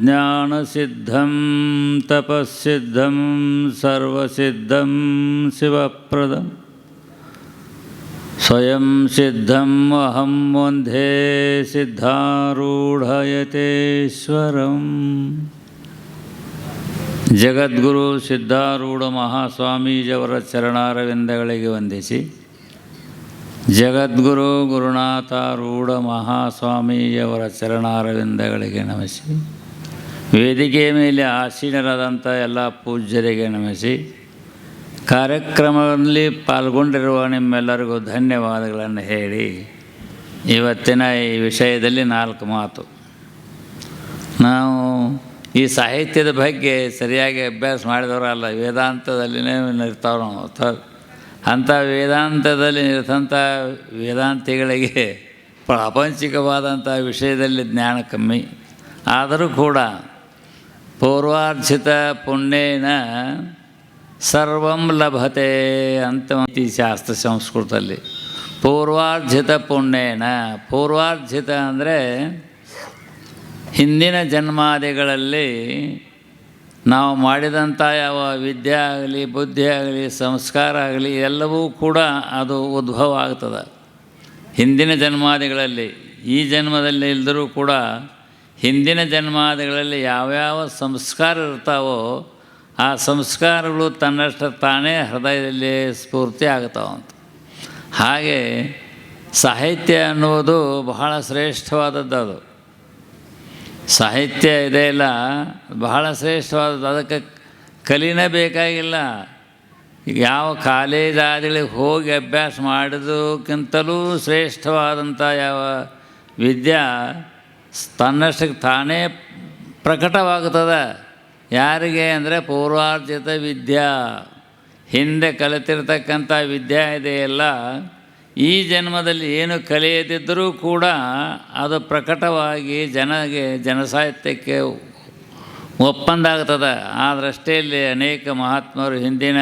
ज्ञानसिद्धं तपःसिद्धं सर्वसिद्धं शिवप्रदं स्वयं सिद्धम् अहं वन्दे सिद्धारूढयतेश्वरम् ಜಗದ್ಗುರು ಸಿದ್ಧಾರೂಢ ಮಹಾಸ್ವಾಮೀಜಿಯವರ ಚರಣಾರವಿಂದಗಳಿಗೆ ವಂದಿಸಿ ಜಗದ್ಗುರು ಗುರುನಾಥಾರೂಢ ಮಹಾಸ್ವಾಮೀಜಿಯವರ ಚರಣಾರವಿಂದಗಳಿಗೆ ನಮಿಸಿ ವೇದಿಕೆಯ ಮೇಲೆ ಆಸೀನರಾದಂಥ ಎಲ್ಲ ಪೂಜ್ಯರಿಗೆ ನಮಿಸಿ ಕಾರ್ಯಕ್ರಮದಲ್ಲಿ ಪಾಲ್ಗೊಂಡಿರುವ ನಿಮ್ಮೆಲ್ಲರಿಗೂ ಧನ್ಯವಾದಗಳನ್ನು ಹೇಳಿ ಇವತ್ತಿನ ಈ ವಿಷಯದಲ್ಲಿ ನಾಲ್ಕು ಮಾತು. ನಾವು ಈ ಸಾಹಿತ್ಯದ ಬಗ್ಗೆ ಸರಿಯಾಗಿ ಅಭ್ಯಾಸ ಮಾಡಿದವರಲ್ಲ, ವೇದಾಂತದಲ್ಲಿನೇ ಇರ್ತಾವೆ ನಾವು. ಅಂಥ ವೇದಾಂತದಲ್ಲಿ ನಿರ್ತಂಥ ವೇದಾಂತಿಗಳಿಗೆ ಪ್ರಾಪಂಚಿಕವಾದಂಥ ವಿಷಯದಲ್ಲಿ ಜ್ಞಾನ ಕಮ್ಮಿ. ಆದರೂ ಕೂಡ ಪೂರ್ವಾರ್ಜಿತ ಪುಣ್ಯೇನ ಸರ್ವಂ ಲಭತೆ ಅಂತ ಈ ಶಾಸ್ತ್ರ ಸಂಸ್ಕೃತದಲ್ಲಿ. ಪೂರ್ವಾರ್ಜಿತ ಪುಣ್ಯೇನ, ಪೂರ್ವಾರ್ಜಿತ ಅಂದರೆ ಹಿಂದಿನ ಜನ್ಮಾದಿಗಳಲ್ಲಿ ನಾವು ಮಾಡಿದಂಥ ಯಾವ ವಿದ್ಯೆ ಆಗಲಿ, ಬುದ್ಧಿ ಆಗಲಿ, ಸಂಸ್ಕಾರ ಆಗಲಿ, ಎಲ್ಲವೂ ಕೂಡ ಅದು ಉದ್ಭವ ಆಗ್ತದೆ. ಹಿಂದಿನ ಜನ್ಮಾದಿಗಳಲ್ಲಿ, ಈ ಜನ್ಮದಲ್ಲಿ ಇಲ್ದರೂ ಕೂಡ ಹಿಂದಿನ ಜನ್ಮಾದಿಗಳಲ್ಲಿ ಯಾವ್ಯಾವ ಸಂಸ್ಕಾರ ಇರ್ತಾವೋ ಆ ಸಂಸ್ಕಾರಗಳು ತನ್ನಷ್ಟು ತಾನೇ ಹೃದಯದಲ್ಲಿ ಸ್ಫೂರ್ತಿ ಆಗ್ತಾವಂತ ಹಾಗೆ ಸಾಹಿತ್ಯ ಅನ್ನುವುದು ಬಹಳ ಶ್ರೇಷ್ಠವಾದದ್ದು ಅದು. ಸಾಹಿತ್ಯ ಇದೆಯಲ್ಲ ಬಹಳ ಶ್ರೇಷ್ಠವಾದದ್ದು. ಅದಕ್ಕೆ ಕಲಿನೇ ಬೇಕಾಗಿಲ್ಲ. ಯಾವ ಕಾಲೇಜಾದಿಗಳಿಗೆ ಹೋಗಿ ಅಭ್ಯಾಸ ಮಾಡೋದಕ್ಕಿಂತಲೂ ಶ್ರೇಷ್ಠವಾದಂಥ ಯಾವ ವಿದ್ಯಾ ತನ್ನಷ್ಟಕ್ಕೆ ತಾನೇ ಪ್ರಕಟವಾಗುತ್ತದೆ. ಯಾರಿಗೆ ಅಂದರೆ ಪೂರ್ವಾರ್ಜಿತ ವಿದ್ಯಾ. ಹಿಂದೆ ಕಲಿತಿರ್ತಕ್ಕಂಥ ವಿದ್ಯೆ ಇದೆಯಲ್ಲ ಈ ಜನ್ಮದಲ್ಲಿ ಏನು ಕಲಿಯದಿದ್ದರೂ ಕೂಡ ಅದು ಪ್ರಕಟವಾಗಿ ಜನಗೆ, ಜನಸಾಹಿತ್ಯಕ್ಕೆ ಒಪ್ಪಂದ ಆಗ್ತದೆ ಆ ದೃಷ್ಟಿಯಲ್ಲಿ ಅನೇಕ ಮಹಾತ್ಮರು ಹಿಂದಿನ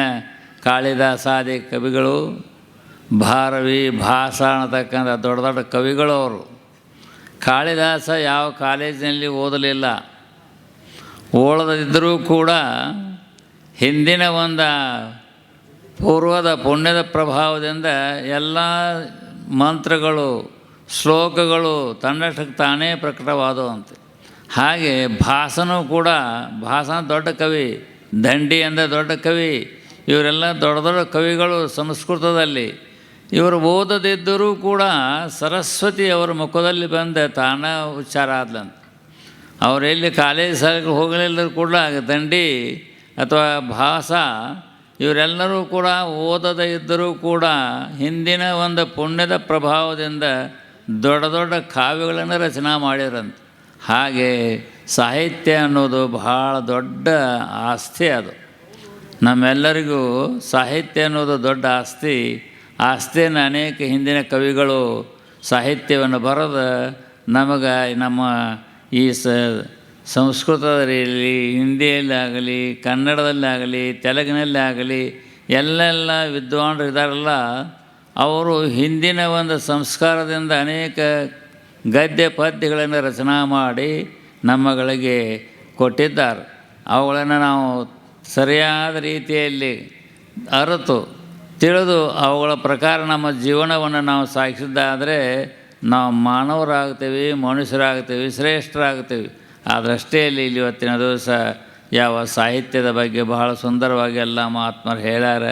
ಕಾಳಿದಾಸಾದಿ ಕವಿಗಳು, ಭಾರವಿ, ಭಾಸ ಅನ್ನತಕ್ಕಂಥ ದೊಡ್ಡ ದೊಡ್ಡ ಕವಿಗಳು ಅವರು ಕಾಳಿದಾಸ ಯಾವ ಕಾಲೇಜಿನಲ್ಲಿ ಓದಲಿಲ್ಲ? ಓದದಿದ್ದರೂ ಕೂಡ ಹಿಂದಿನ ಒಂದು ಪೂರ್ವದ ಪುಣ್ಯದ ಪ್ರಭಾವದಿಂದ ಎಲ್ಲ ಮಂತ್ರಗಳು, ಶ್ಲೋಕಗಳು ತನ್ನಷ್ಟಕ್ಕೆ ತಾನೇ ಪ್ರಕಟವಾದವಂತೆ. ಹಾಗೆ ಭಾಸನೂ ಕೂಡ, ಭಾಸನ ದೊಡ್ಡ ಕವಿ, ದಂಡಿ ಅಂದರೆ ದೊಡ್ಡ ಕವಿ, ಇವರೆಲ್ಲ ದೊಡ್ಡ ದೊಡ್ಡ ಕವಿಗಳು ಸಂಸ್ಕೃತದಲ್ಲಿ ಇವರು ಓದದಿದ್ದರೂ ಕೂಡ ಸರಸ್ವತಿ ಅವರ ಮುಖದಲ್ಲಿ ಬಂದ, ತಾನ ಉಚ್ಚಾರ ಆದ್ಲಂತ. ಅವರೆಲ್ಲಿ ಕಾಲೇಜ್ ಶಾಲೆಗೆ ಹೋಗಲಿಲ್ಲ ಕೂಡ ದಂಡಿ ಅಥವಾ ಭಾಸ, ಇವರೆಲ್ಲರೂ ಕೂಡ ಓದದೇ ಇದ್ದರೂ ಕೂಡ ಹಿಂದಿನ ಒಂದು ಪುಣ್ಯದ ಪ್ರಭಾವದಿಂದ ದೊಡ್ಡ ದೊಡ್ಡ ಕಾವ್ಯಗಳನ್ನು ರಚನೆ ಮಾಡಿರಂತ ಹಾಗೆ ಸಾಹಿತ್ಯ ಅನ್ನೋದು ಬಹಳ ದೊಡ್ಡ ಆಸ್ತಿ ಅದು. ನಮ್ಮೆಲ್ಲರಿಗೂ ಸಾಹಿತ್ಯ ಅನ್ನೋದು ದೊಡ್ಡ ಆಸ್ತಿ. ಆಸ್ತಿಯನ್ನು ಅನೇಕ ಹಿಂದಿನ ಕವಿಗಳು ಸಾಹಿತ್ಯವನ್ನು ಬರೆದ ನಮಗೆ ನಮ್ಮ ಈ ಸ ಸಂಸ್ಕೃತದಲ್ಲಿ ಹಿಂದಿಯಲ್ಲಾಗಲಿ, ಕನ್ನಡದಲ್ಲಾಗಲಿ, ತೆಲುಗಿನಲ್ಲಾಗಲಿ ಎಲ್ಲೆಲ್ಲ ವಿದ್ವಾಂಸರು ಇದ್ದಾರಲ್ಲ, ಅವರು ಹಿಂದಿನ ಒಂದು ಸಂಸ್ಕಾರದಿಂದ ಅನೇಕ ಗದ್ಯ ಪದ್ಯಗಳನ್ನು ರಚನಾ ಮಾಡಿ ನಮ್ಮಗಳಿಗೆ ಕೊಟ್ಟಿದ್ದಾರೆ. ಅವುಗಳನ್ನು ನಾವು ಸರಿಯಾದ ರೀತಿಯಲ್ಲಿ ಅರಿತು ತಿಳಿದು ಅವುಗಳ ಪ್ರಕಾರ ನಮ್ಮ ಜೀವನವನ್ನು ನಾವು ಸಾಗಿಸಿದ್ದಾದರೆ ನಾವು ಮಾನವರಾಗ್ತೀವಿ, ಮನುಷ್ಯರಾಗ್ತೀವಿ, ಶ್ರೇಷ್ಠರಾಗ್ತೀವಿ. ಆ ದೃಷ್ಟಿಯಲ್ಲಿ ಇಲ್ಲಿ ಇವತ್ತಿನ ದಿವಸ ಯಾವ ಸಾಹಿತ್ಯದ ಬಗ್ಗೆ ಬಹಳ ಸುಂದರವಾಗಿ ಎಲ್ಲ ಮಹಾತ್ಮರು ಹೇಳ್ಯಾರ.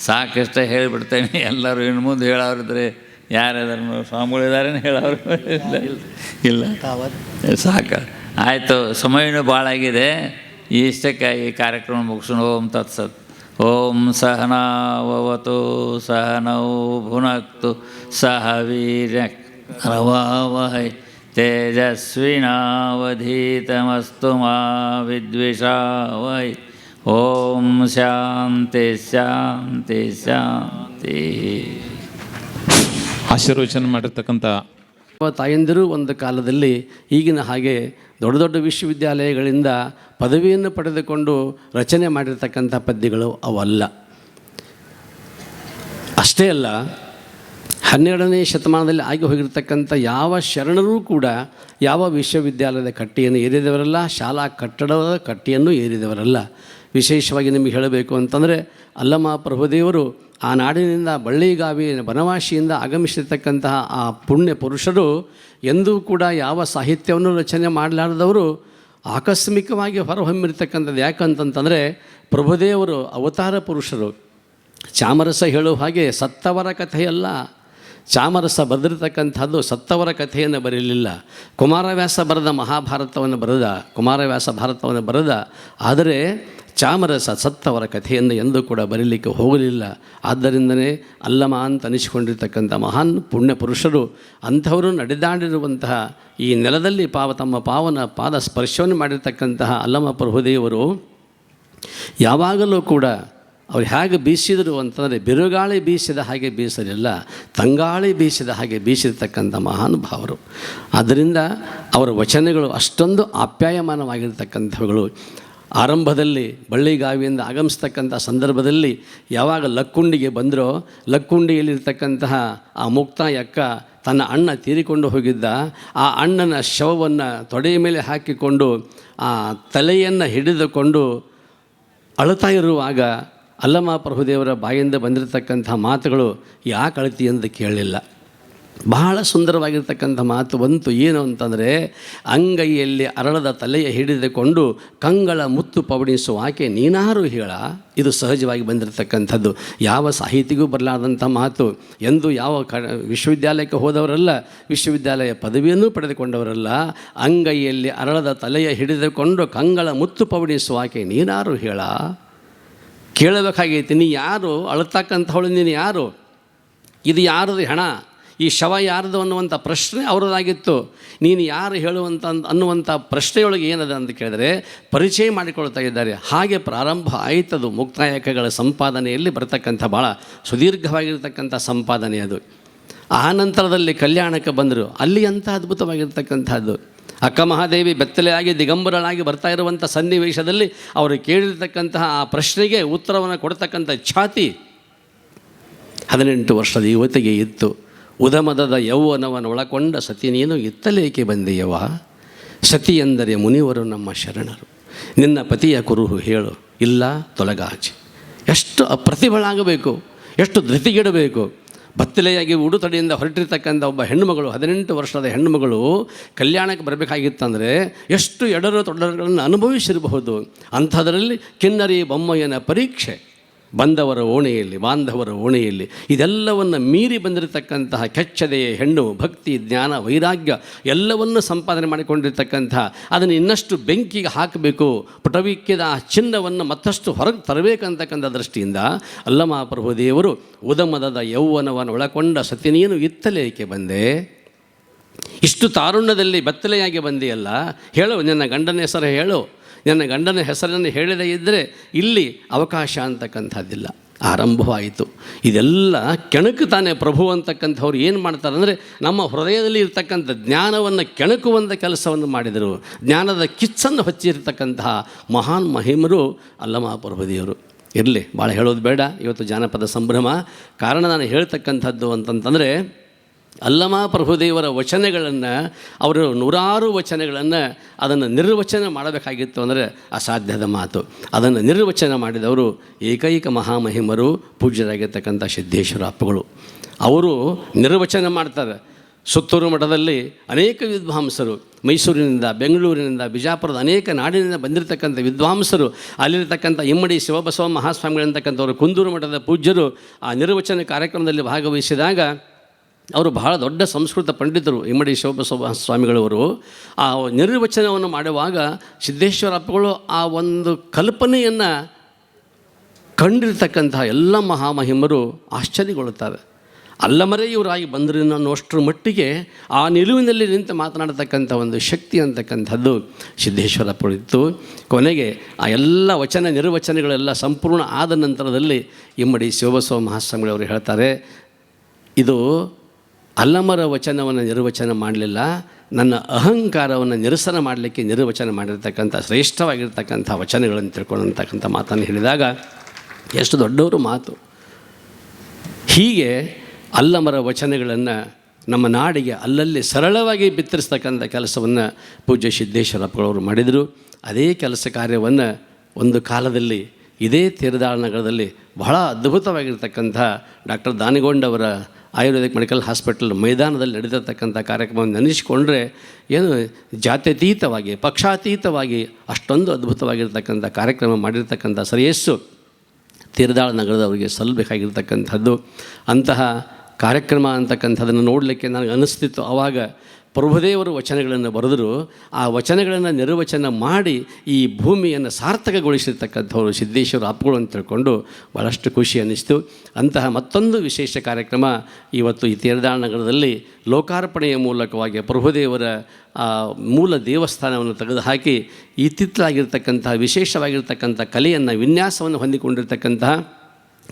ಸಾಕಷ್ಟು ಹೇಳಿಬಿಡ್ತೇನೆ. ಎಲ್ಲರೂ ಇನ್ನು ಮುಂದೆ ಹೇಳೋರಿದ್ರೆ ಯಾರಾದ್ರೂ ಸ್ವಾಮಿಗಳಿದ್ದಾರೆ ಹೇಳೋರು ಇಲ್ಲ. ಇಲ್ಲ. ಸಾಕು. ಆಯಿತು, ಸಮಯನೂ ಭಾಳ ಆಗಿದೆ. ಇಷ್ಟಕ್ಕೆ ಈ ಕಾರ್ಯಕ್ರಮ ಮುಗಿಸೋಣ ಓಂ ತತ್ಸತ್ ಓಂ ಸಹನಾವತು ಸಹನೌ ಭುನಕ್ತು, ಸಹ ವೀರ್ಯ ರವಾವಹೈ ತೇಜಸ್ವಿನಾವಧೀತಮಸ್ತು ಮಾ ವಿದ್ವಿಷಾವಹೈ. ಓಂ ಶಾಂತಿ ಶಾಂತಿ ಶಾಂತಿ. ಆಶೀರ್ವಚನ ಮಾಡಿರ್ತಕ್ಕಂಥ ತಾಯಂದಿರು ಒಂದು ಕಾಲದಲ್ಲಿ ಈಗಿನ ಹಾಗೆ ದೊಡ್ಡ ದೊಡ್ಡ ವಿಶ್ವವಿದ್ಯಾಲಯಗಳಿಂದ ಪದವಿಯನ್ನು ಪಡೆದುಕೊಂಡು ರಚನೆ ಮಾಡಿರ್ತಕ್ಕಂಥ ಪದ್ಯಗಳು ಅವಲ್ಲ. ಅಷ್ಟೇ ಅಲ್ಲ, ಹನ್ನೆರಡನೇ ಶತಮಾನದಲ್ಲಿ ಆಗಿ ಹೋಗಿರ್ತಕ್ಕಂಥ ಯಾವ ಶರಣರೂ ಕೂಡ ಯಾವ ವಿಶ್ವವಿದ್ಯಾಲಯದ ಕಟ್ಟಿಯನ್ನು ಏರಿದವರಲ್ಲ, ಶಾಲಾ ಕಟ್ಟಡದ ಕಟ್ಟಿಯನ್ನು ಏರಿದವರಲ್ಲ. ವಿಶೇಷವಾಗಿ ನಿಮಗೆ ಹೇಳಬೇಕು ಅಂತಂದರೆ ಅಲ್ಲಮ ಪ್ರಭುದೇವರು ಆ ನಾಡಿನಿಂದ ಬಳ್ಳಿಗಾವಿ ಬನವಾಸಿಯಿಂದ ಆಗಮಿಸಿರ್ತಕ್ಕಂತಹ ಆ ಪುಣ್ಯ ಪುರುಷರು ಎಂದೂ ಕೂಡ ಯಾವ ಸಾಹಿತ್ಯವನ್ನು ರಚನೆ ಮಾಡಲಾರದವರು ಆಕಸ್ಮಿಕವಾಗಿ ಹೊರಹೊಮ್ಮಿರ್ತಕ್ಕಂಥದ್ದು ಯಾಕಂತಂತಂದರೆ ಪ್ರಭುದೇವರು ಅವತಾರ ಪುರುಷರು. ಚಾಮರಸ ಹೇಳುವ ಹಾಗೆ ಸತ್ತವರ ಕಥೆಯಲ್ಲ. ಚಾಮರಸ ಬರೆದಿರ್ತಕ್ಕಂಥದ್ದು ಸತ್ತವರ ಕಥೆಯನ್ನು ಬರೀಲಿಲ್ಲ ಕುಮಾರವ್ಯಾಸ ಬರೆದ ಮಹಾಭಾರತವನ್ನು ಬರೆದ, ಕುಮಾರವ್ಯಾಸ ಭಾರತವನ್ನು ಬರೆದ. ಆದರೆ ಚಾಮರಸ ಸತ್ತವರ ಕಥೆಯನ್ನು ಎಂದೂ ಕೂಡ ಬರೀಲಿಕ್ಕೆ ಹೋಗಲಿಲ್ಲ. ಆದ್ದರಿಂದನೇ ಅಲ್ಲಮ ಅಂತ ಅನಿಸಿಕೊಂಡಿರ್ತಕ್ಕಂಥ ಮಹಾನ್ ಪುಣ್ಯ ಪುರುಷರು ಅಂಥವರು ನಡೆದಾಡಿರುವಂತಹ ಈ ನೆಲದಲ್ಲಿ ಪಾವ ತಮ್ಮ ಪಾವನ ಪಾದ ಸ್ಪರ್ಶವನ್ನು ಮಾಡಿರ್ತಕ್ಕಂತಹ ಅಲ್ಲಮ ಪ್ರಭುದೇವರು ಯಾವಾಗಲೂ ಕೂಡ ಅವ್ರು ಹೇಗೆ ಬೀಸಿದರು ಅಂತಂದರೆ ಬಿರುಗಾಳಿ ಬೀಸಿದ ಹಾಗೆ ಬೀಸಲಿಲ್ಲ, ತಂಗಾಳಿ ಬೀಸಿದ ಹಾಗೆ ಬೀಸಿರ್ತಕ್ಕಂಥ ಮಹಾನುಭಾವರು ಆದ್ದರಿಂದ ಅವರ ವಚನಗಳು ಅಷ್ಟೊಂದು ಆಪ್ಯಾಯಮಾನವಾಗಿರ್ತಕ್ಕಂಥವುಗಳು. ಆರಂಭದಲ್ಲಿ ಬಳ್ಳಿಗಾವಿಯಿಂದ ಆಗಮಿಸ್ತಕ್ಕಂಥ ಸಂದರ್ಭದಲ್ಲಿ ಯಾವಾಗ ಲಕ್ಕುಂಡಿಗೆ ಬಂದರೋ, ಲಕ್ಕುಂಡಿಯಲ್ಲಿರ್ತಕ್ಕಂತಹ ಆ ಮುಕ್ತಾಯ ಅಕ್ಕ ತನ್ನ ಅಣ್ಣ ತೀರಿಕೊಂಡು ಹೋಗಿದ್ದ. ಆ ಅಣ್ಣನ ಶವವನ್ನು ತೊಡೆಯ ಮೇಲೆ ಹಾಕಿಕೊಂಡು, ಆ ತಲೆಯನ್ನು ಹಿಡಿದುಕೊಂಡು ಅಳುತ್ತಾ ಇರುವಾಗ ಅಲ್ಲಮ ಪ್ರಭುದೇವರ ಬಾಯಿಂದ ಬಂದಿರತಕ್ಕಂಥ ಮಾತುಗಳು ಯಾಕೆ ಅಳತಿ ಎಂದು ಕೇಳಲಿಲ್ಲ. ಬಹಳ ಸುಂದರವಾಗಿರ್ತಕ್ಕಂಥ ಮಾತು ಬಂತು. ಏನು ಅಂತಂದರೆ, ಅಂಗೈಯಲ್ಲಿ ಅರಳದ ತಲೆಯ ಹಿಡಿದುಕೊಂಡು ಕಂಗಳ ಮುತ್ತು ಪವಡಿಸುವ ಆಕೆ ನೀನಾರು ಹೇಳ. ಇದು ಸಹಜವಾಗಿ ಬಂದಿರತಕ್ಕಂಥದ್ದು. ಯಾವ ಸಾಹಿತಿಗೂ ಬರಲಾರ್ದಂಥ ಮಾತು. ಎಂದು ಯಾವ ಕ, ವಿಶ್ವವಿದ್ಯಾಲಯಕ್ಕೆ ಹೋದವರಲ್ಲ, ವಿಶ್ವವಿದ್ಯಾಲಯ ಪದವಿಯನ್ನು ಪಡೆದುಕೊಂಡವರಲ್ಲ, ಅಂಗೈಯಲ್ಲಿ ಅರಳದ ತಲೆಯ ಹಿಡಿದುಕೊಂಡು ಕಂಗಳ ಮುತ್ತು ಪವಡಿಸುವ ಆಕೆ ನೀನಾರು ಹೇಳ. ಕೇಳಬೇಕಾಗೈತಿ, ನೀ ಯಾರು? ಅಳತಕ್ಕಂಥವಳು ನೀನು ಯಾರು? ಇದು ಯಾರದು ಹೆಣ? ಈ ಶವ ಯಾರದು ಅನ್ನುವಂಥ ಪ್ರಶ್ನೆ ಅವರದಾಗಿತ್ತು ನೀನು ಯಾರು ಹೇಳುವಂಥ ಅನ್ನುವಂಥ ಪ್ರಶ್ನೆಯೊಳಗೆ ಏನದ ಅಂತ ಕೇಳಿದರೆ, ಪರಿಚಯ ಮಾಡಿಕೊಳ್ತಾ ಇದ್ದಾರೆ. ಹಾಗೆ ಪ್ರಾರಂಭ ಆಯಿತದು. ಮುಕ್ತಾಯಕಗಳ ಸಂಪಾದನೆಯಲ್ಲಿ ಬರತಕ್ಕಂಥ ಭಾಳ ಸುದೀರ್ಘವಾಗಿರ್ತಕ್ಕಂಥ ಸಂಪಾದನೆ ಅದು. ಆ ನಂತರದಲ್ಲಿ ಕಲ್ಯಾಣಕ್ಕೆ ಬಂದರು. ಅಲ್ಲಿ ಅಂಥ ಅದ್ಭುತವಾಗಿರ್ತಕ್ಕಂಥದ್ದು. ಅಕ್ಕ ಮಹಾದೇವಿ ಬೆತ್ತಲೆಯಾಗಿ, ದಿಗಂಬರಳಾಗಿ ಬರ್ತಾ ಇರುವಂಥ ಸನ್ನಿವೇಶದಲ್ಲಿ ಅವರು ಕೇಳಿರ್ತಕ್ಕಂತಹ ಆ ಪ್ರಶ್ನೆಗೆ ಉತ್ತರವನ್ನು ಕೊಡ್ತಕ್ಕಂಥ ಛಾತಿ ಹದಿನೆಂಟು ವರ್ಷದ ಯುವತಿಗೆ ಇತ್ತು. ಉದಮದದ ಯೌವನವನ್ನು ಒಳಕೊಂಡ ಸತಿ, ನೀನು ಇತ್ತಲೇಕೆ ಬಂದೆಯವ ಸತಿ ಎಂದರೆ ಮುನಿವರು ನಮ್ಮ ಶರಣರು. ನಿನ್ನ ಪತಿಯ ಕುರುಹು ಹೇಳು, ಇಲ್ಲ, ತೊಲಗಾಚೆ. ಎಷ್ಟು ಅಪ್ರತಿಭಳಾಗಬೇಕು, ಎಷ್ಟು ಧೃತಿಗಿಡಬೇಕು. ಬತ್ತಲೆಯಾಗಿ ಉಡುತಡಿಯಿಂದ ಹೊರಟಿರ್ತಕ್ಕಂಥ ಒಬ್ಬ ಹೆಣ್ಣುಮಗಳು, ಹದಿನೆಂಟು ವರ್ಷದ ಹೆಣ್ಣುಮಗಳು ಕಲ್ಯಾಣಕ್ಕೆ ಬರಬೇಕಾಗಿತ್ತಂದರೆ ಎಷ್ಟು ಎಡರು ತೊಡರುಗಳನ್ನು ಅನುಭವಿಸಿರಬಹುದು. ಅಂಥದರಲ್ಲಿ ಕಿನ್ನರಿ ಬೊಮ್ಮಯ್ಯನ ಪರೀಕ್ಷೆ. ಬಂದವರ ಓಣೆಯಲ್ಲಿ, ಬಾಂಧವರ ಓಣೆಯಲ್ಲಿ, ಇದೆಲ್ಲವನ್ನು ಮೀರಿ ಬಂದಿರತಕ್ಕಂತಹ ಕೆಚ್ಚದೆಯ ಹೆಣ್ಣು, ಭಕ್ತಿ, ಜ್ಞಾನ, ವೈರಾಗ್ಯ ಎಲ್ಲವನ್ನು ಸಂಪಾದನೆ ಮಾಡಿಕೊಂಡಿರ್ತಕ್ಕಂತಹ ಅದನ್ನು ಇನ್ನಷ್ಟು ಬೆಂಕಿಗೆ ಹಾಕಬೇಕು, ಪುಟವಿಕ್ಕಿದ ಆ ಚಿನ್ನವನ್ನು ಮತ್ತಷ್ಟು ಹೊರಗೆ ತರಬೇಕಂತಕ್ಕಂಥ ದೃಷ್ಟಿಯಿಂದ ಅಲ್ಲಮಹಾಪ್ರಭು ದೇವರು ಉದಮದದ ಯೌವನವನ್ನು ಒಳಕೊಂಡ ಸತಿ ನೀನು ಇತ್ತಲೇಕೆ ಬಂದೆ? ಇಷ್ಟು ತಾರುಣ್ಯದಲ್ಲಿ ಬತ್ತಲೆಯಾಗಿ ಬಂದಿಯಲ್ಲ? ಹೇಳು, ನಿನ್ನ ಗಂಡನ ಹೆಸರು ಹೇಳು. ನನ್ನ ಗಂಡನ ಹೆಸರನ್ನು ಹೇಳದೇ ಇದ್ದರೆ ಇಲ್ಲಿ ಅವಕಾಶ ಅಂತಕ್ಕಂಥದ್ದಿಲ್ಲ. ಆರಂಭವಾಯಿತು. ಇದೆಲ್ಲ ಕೆಣಕುತ್ತಾನೆ ಪ್ರಭು ಅಂತಕ್ಕಂಥವ್ರು ಏನು ಮಾಡ್ತಾರೆ ಅಂದರೆ ನಮ್ಮ ಹೃದಯದಲ್ಲಿ ಇರ್ತಕ್ಕಂಥ ಜ್ಞಾನವನ್ನು ಕೆಣಕುವಂಥ ಕೆಲಸವನ್ನು ಮಾಡಿದರು. ಜ್ಞಾನದ ಕಿಚ್ಚನ್ನು ಹಚ್ಚಿರ್ತಕ್ಕಂತಹ ಮಹಾನ್ ಮಹಿಮರು ಅಲ್ಲಮ ಪ್ರಭುದೇವರು. ಇರಲಿ ಭಾಳ ಹೇಳೋದು ಬೇಡ, ಇವತ್ತು ಜಾನಪದ ಸಂಭ್ರಮ. ಕಾರಣ ನಾನು ಹೇಳ್ತಕ್ಕಂಥದ್ದು ಅಂತಂತಂದರೆ ಅಲ್ಲಮ ಪ್ರಭುದೇವರ ವಚನಗಳನ್ನು, ಅವರು ನೂರಾರು ವಚನಗಳನ್ನು ಅದನ್ನು ನಿರ್ವಚನ ಮಾಡಬೇಕಾಗಿತ್ತು ಅಂದರೆ ಅಸಾಧ್ಯದ ಮಾತು. ಅದನ್ನು ನಿರ್ವಚನ ಮಾಡಿದವರು ಏಕೈಕ ಮಹಾಮಹಿಮರು, ಪೂಜ್ಯರಾಗಿರ್ತಕ್ಕಂಥ ಸಿದ್ದೇಶ್ವರ ಅಪ್ಪಗಳು. ಅವರು ನಿರ್ವಚನ ಮಾಡ್ತಾರೆ. ಸುತ್ತೂರು ಮಠದಲ್ಲಿ ಅನೇಕ ವಿದ್ವಾಂಸರು, ಮೈಸೂರಿನಿಂದ, ಬೆಂಗಳೂರಿನಿಂದ, ಬಿಜಾಪುರದ ಅನೇಕ ನಾಡಿನಿಂದ ಬಂದಿರತಕ್ಕಂಥ ವಿದ್ವಾಂಸರು, ಅಲ್ಲಿರ್ತಕ್ಕಂಥ ಇಮ್ಮಡಿ ಶಿವಬಸವ ಮಹಾಸ್ವಾಮಿಗಳಿರ್ತಕ್ಕಂಥವರು ಕುಂದೂರು ಮಠದ ಪೂಜ್ಯರು ಆ ನಿರ್ವಚನ ಕಾರ್ಯಕ್ರಮದಲ್ಲಿ ಭಾಗವಹಿಸಿದಾಗ ಅವರು ಬಹಳ ದೊಡ್ಡ ಸಂಸ್ಕೃತ ಪಂಡಿತರು ಇಮ್ಮಡಿ ಶಿವಬಸವ ಸ್ವಾಮಿಗಳವರು. ಆ ನಿರ್ವಚನವನ್ನು ಮಾಡುವಾಗ ಸಿದ್ದೇಶ್ವರ ಅಪ್ಪಗಳು ಆ ಒಂದು ಕಲ್ಪನೆಯನ್ನು ಕಂಡಿರ್ತಕ್ಕಂತಹ ಎಲ್ಲ ಮಹಾಮಹಿಮರು ಆಶ್ಚರ್ಯಗೊಳ್ಳುತ್ತಾರೆ. ಅಲ್ಲಮರೆ ಇವರಾಗಿ ಬಂದರು ಅನ್ನೋಷ್ಟರ ಮಟ್ಟಿಗೆ ಆ ನಿಲುವಿನಲ್ಲಿ ನಿಂತು ಮಾತನಾಡತಕ್ಕಂಥ ಒಂದು ಶಕ್ತಿ ಅಂತಕ್ಕಂಥದ್ದು ಸಿದ್ದೇಶ್ವರಪ್ಪಳು ಇತ್ತು. ಕೊನೆಗೆ ಆ ಎಲ್ಲ ವಚನ ನಿರ್ವಚನಗಳೆಲ್ಲ ಸಂಪೂರ್ಣ ಆದ ನಂತರದಲ್ಲಿ ಇಮ್ಮಡಿ ಶಿವಬಸವ ಮಹಾಸ್ವಾಮಿಗಳವರು ಹೇಳ್ತಾರೆ, ಇದು ಅಲ್ಲಮರ ವಚನವನ್ನು ನಿರ್ವಚನ ಮಾಡಲಿಲ್ಲ, ನನ್ನ ಅಹಂಕಾರವನ್ನು ನಿರಸನ ಮಾಡಲಿಕ್ಕೆ ನಿರ್ವಚನ ಮಾಡಿರ್ತಕ್ಕಂಥ, ಶ್ರೇಷ್ಠವಾಗಿರ್ತಕ್ಕಂಥ ವಚನಗಳನ್ನು ತಿಳ್ಕೊಂಡಂತಕ್ಕಂಥ ಮಾತನ್ನು ಹೇಳಿದಾಗ, ಎಷ್ಟು ದೊಡ್ಡವರು ಮಾತು. ಹೀಗೆ ಅಲ್ಲಮರ ವಚನಗಳನ್ನು ನಮ್ಮ ನಾಡಿಗೆ ಅಲ್ಲಲ್ಲಿ ಸರಳವಾಗಿ ಬಿತ್ತರಿಸ್ತಕ್ಕಂಥ ಕೆಲಸವನ್ನು ಪೂಜ್ಯ ಸಿದ್ದೇಶ್ವರಪ್ಪಗಳವರು ಮಾಡಿದರು. ಅದೇ ಕೆಲಸ ಕಾರ್ಯವನ್ನು ಒಂದು ಕಾಲದಲ್ಲಿ, ಇದೇ ತೀರದಾಳ ನಗರದಲ್ಲಿ ಬಹಳ ಅದ್ಭುತವಾಗಿರ್ತಕ್ಕಂಥ ಡಾಕ್ಟರ್ ದಾನಿಗೊಂಡವರ ಆಯುರ್ವೇದಿಕ್ ಮೆಡಿಕಲ್ ಹಾಸ್ಪಿಟಲ್ ಮೈದಾನದಲ್ಲಿ ನಡೆದಿರ್ತಕ್ಕಂಥ ಕಾರ್ಯಕ್ರಮವನ್ನು ನೆನೆಸಿಕೊಂಡ್ರೆ ಏನು ಜಾತ್ಯತೀತವಾಗಿ, ಪಕ್ಷಾತೀತವಾಗಿ ಅಷ್ಟೊಂದು ಅದ್ಭುತವಾಗಿರ್ತಕ್ಕಂಥ ಕಾರ್ಯಕ್ರಮ ಮಾಡಿರ್ತಕ್ಕಂಥ ಶ್ರೇಯಸ್ಸು ತೀರ್ದಾಳ ನಗರದವರಿಗೆ ಸಲ್ಲಬೇಕಾಗಿರ್ತಕ್ಕಂಥದ್ದು. ಅಂತಹ ಕಾರ್ಯಕ್ರಮ ಅಂತಕ್ಕಂಥದ್ದನ್ನು ನೋಡಲಿಕ್ಕೆ ನನಗೆ ಅನಿಸ್ತಿತ್ತು. ಆವಾಗ ಪ್ರಭುದೇವರು ವಚನಗಳನ್ನು ಬರೆದರು ಆ ವಚನಗಳನ್ನು ನಿರ್ವಚನ ಮಾಡಿ ಈ ಭೂಮಿಯನ್ನು ಸಾರ್ಥಕಗೊಳಿಸಿರ್ತಕ್ಕಂಥವ್ರು ಸಿದ್ದೇಶ್ವರ ಅಪ್ಪುಗಳು ಅಂತ ತಿಳ್ಕೊಂಡು ಭಾಳಷ್ಟು ಖುಷಿ ಅನ್ನಿಸ್ತು. ಅಂತಹ ಮತ್ತೊಂದು ವಿಶೇಷ ಕಾರ್ಯಕ್ರಮ ಇವತ್ತು ಈ ತೀರದಾಳ ನಗರದಲ್ಲಿ ಲೋಕಾರ್ಪಣೆಯ ಮೂಲಕವಾಗಿ ಪ್ರಭುದೇವರ ಮೂಲ ದೇವಸ್ಥಾನವನ್ನು ತೆಗೆದುಹಾಕಿ ಇತ್ತಿತ್ತಲಾಗಿರ್ತಕ್ಕಂತಹ ವಿಶೇಷವಾಗಿರ್ತಕ್ಕಂಥ ಕಲೆಯನ್ನು, ವಿನ್ಯಾಸವನ್ನು ಹೊಂದಿಕೊಂಡಿರ್ತಕ್ಕಂತಹ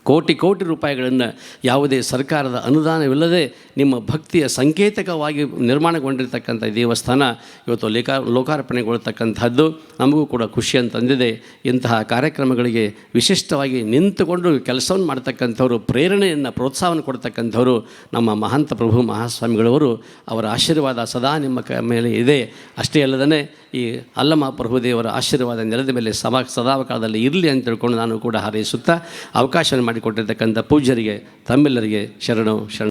ಕೋಟಿ ಕೋಟಿ ರೂಪಾಯಿಗಳನ್ನು ಯಾವುದೇ ಸರ್ಕಾರದ ಅನುದಾನವಿಲ್ಲದೆ ನಿಮ್ಮ ಭಕ್ತಿಯ ಸಂಕೇತಕವಾಗಿ ನಿರ್ಮಾಣಗೊಂಡಿರ್ತಕ್ಕಂಥ ದೇವಸ್ಥಾನ ಇವತ್ತು ಲೇಖಾ ಲೋಕಾರ್ಪಣೆಗೊಳ್ತಕ್ಕಂಥದ್ದು ನಮಗೂ ಕೂಡ ಖುಷಿಯನ್ನು ತಂದಿದೆ ಇಂತಹ ಕಾರ್ಯಕ್ರಮಗಳಿಗೆ ವಿಶಿಷ್ಟವಾಗಿ ನಿಂತುಕೊಂಡು ಕೆಲಸವನ್ನು ಮಾಡ್ತಕ್ಕಂಥವ್ರು, ಪ್ರೇರಣೆಯನ್ನು, ಪ್ರೋತ್ಸಾಹವನ್ನು ಕೊಡ್ತಕ್ಕಂಥವ್ರು ನಮ್ಮ ಮಹಾಂತ ಪ್ರಭು ಮಹಾಸ್ವಾಮಿಗಳವರು. ಅವರ ಆಶೀರ್ವಾದ ಸದಾ ನಿಮ್ಮ ಕ ಮೇಲೆ ಇದೆ. ಅಷ್ಟೇ ಅಲ್ಲದೇ ಈ ಅಲ್ಲಮ ಪ್ರಭುದೇವರ ಆಶೀರ್ವಾದ ನೆಲದ ಮೇಲೆ ಸದಾ ಸದಾವಕಾಲದಲ್ಲಿ ಇರಲಿ ಅಂತ ತಿಳ್ಕೊಂಡು ನಾನು ಕೂಡ ಹಾರೈಸುತ್ತಾ ಅವಕಾಶ ಮಾಡಿಕೊಟ್ಟಿರ್ತಕ್ಕಂಥ ಪೂಜ್ಯರಿಗೆ ತಮ್ಮೆಲ್ಲರಿಗೆ ಶರಣು ಶರಣ.